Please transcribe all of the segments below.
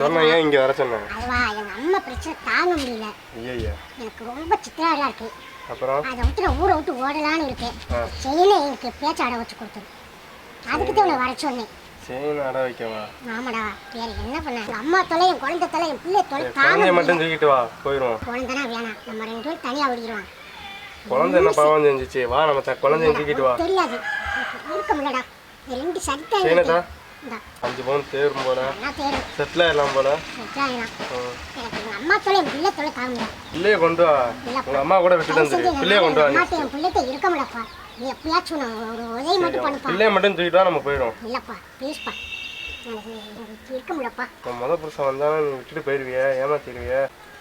சொன்ன ஏன் இங்கே வர சொன்னேன் அதுவா எங்க அம்மா பிரச்சனை தாங்க முடியல. ஐயா எனக்கு ரொம்ப சித்திராடா இருக்கு. அப்புறம்? அதை விட்டு நான் ஊரை விட்டு ஓடலான்னு இருக்கேன். செயினை எனக்கு பேச்ச அடை வச்சு கொடுத்துரு. அதுக்கு தான் உன்னை வர சொன்னேன். செயின் அட வைக்கவா? ஆமாடா. வேற என்ன பண்ண? எங்க அம்மா தொலை என் குழந்தை தொலை என் பிள்ளை தொலை தாங்க. மட்டும் தூக்கிட்டு வா போயிடுவோம் குழந்தைனா வேணாம். நம்ம ரெண்டு பேரும் தனியா ஓடிடுவான் குழந்தை என்ன பாவம் செஞ்சுச்சு? வா நம்ம குழந்தைய தூக்கிட்டு வா. தெரியாது. இருக்க முடியலடா. ரெண்டு செயினதா இந்தா அஞ்சு பவுன் தேரும் போல. செட்டில் ஆயிடலாம். போல அம்மா என் பிள்ளை தொலை தாங்க பிள்ளைய கொண்டு வா. உங்க அம்மா கூட விட்டுட்டு வந்துரு. பிள்ளைய கொண்டு வா பிள்ளைகிட்ட இருக்க முடியலப்பா நீ எப்பயாச்சும் ஒரு உதவி மட்டும் பண்ணுப்பா. பிள்ளைய மட்டும் தூக்கிட்டு நம்ம போயிடும் இல்லப்பா ப்ளீஸ்ப்பா இருக்க முடியலப்பா. உன் முத புருஷன் வந்தாலும் விட்டுட்டு போயிடுவிய ஏமாத்திடுவிய.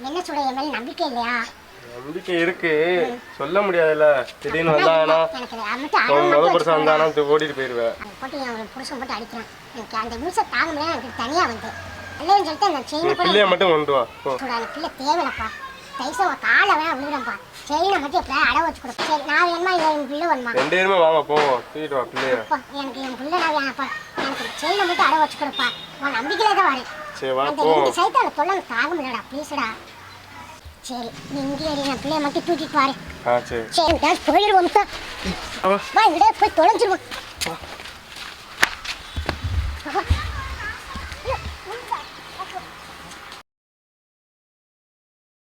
என்ன சொல்ற என் மேல நம்பிக்கை இல்லையா? நம்பிக்கை இருக்கு. சொல்ல முடியாதுல்ல. திடீர்னு வந்தாங்கன்னா அரை முத புருஷன் வந்தானா ஓடிட்டு போயிடுவேன் போட்டு என் புருஷன் போட்டு அடிக்கிறான். எனக்கு அந்த நிமிஷம் தாங்க முடியல எனக்கு தனியா வந்து. இல்லைன்னு சொல்லிட்டு அந்த செயினை கூட பிள்ளைய மட்டும் கொண்டு வா. போ. அந்த பிள்ளை தேவையில்லப்பா. தைசா உன் காலை வேணா விழுகிறேன்ப்பா. செயினை மட்டும் எப்படியா அடை வச்சு கொடுப்பா சரி நான் வேணுமா இல்லை என் பிள்ளை வேணுமா? ரெண்டு பேருமே வாங்க போவோம் தூக்கிட்டு வா பிள்ளைய. எனக்கு என் பிள்ளை நான் வேணாப்பா. எனக்கு செயினை மட்டும் அடை வச்சு கொடுப்பா. உன் நம்பிக்கையில தான் வரேன். சரி வா ரெண்டு சைத்தால தொல்லை தாங்க முடியலடா ப்ளீஸ்டா சரி இங்கே இரு, நான் பிள்ளைய மட்டும் தூக்கிட்டு வாரு ஆ சரி. சரி போயிடுவோம். வா இங்கே போய் தொலைஞ்சிருவோம்.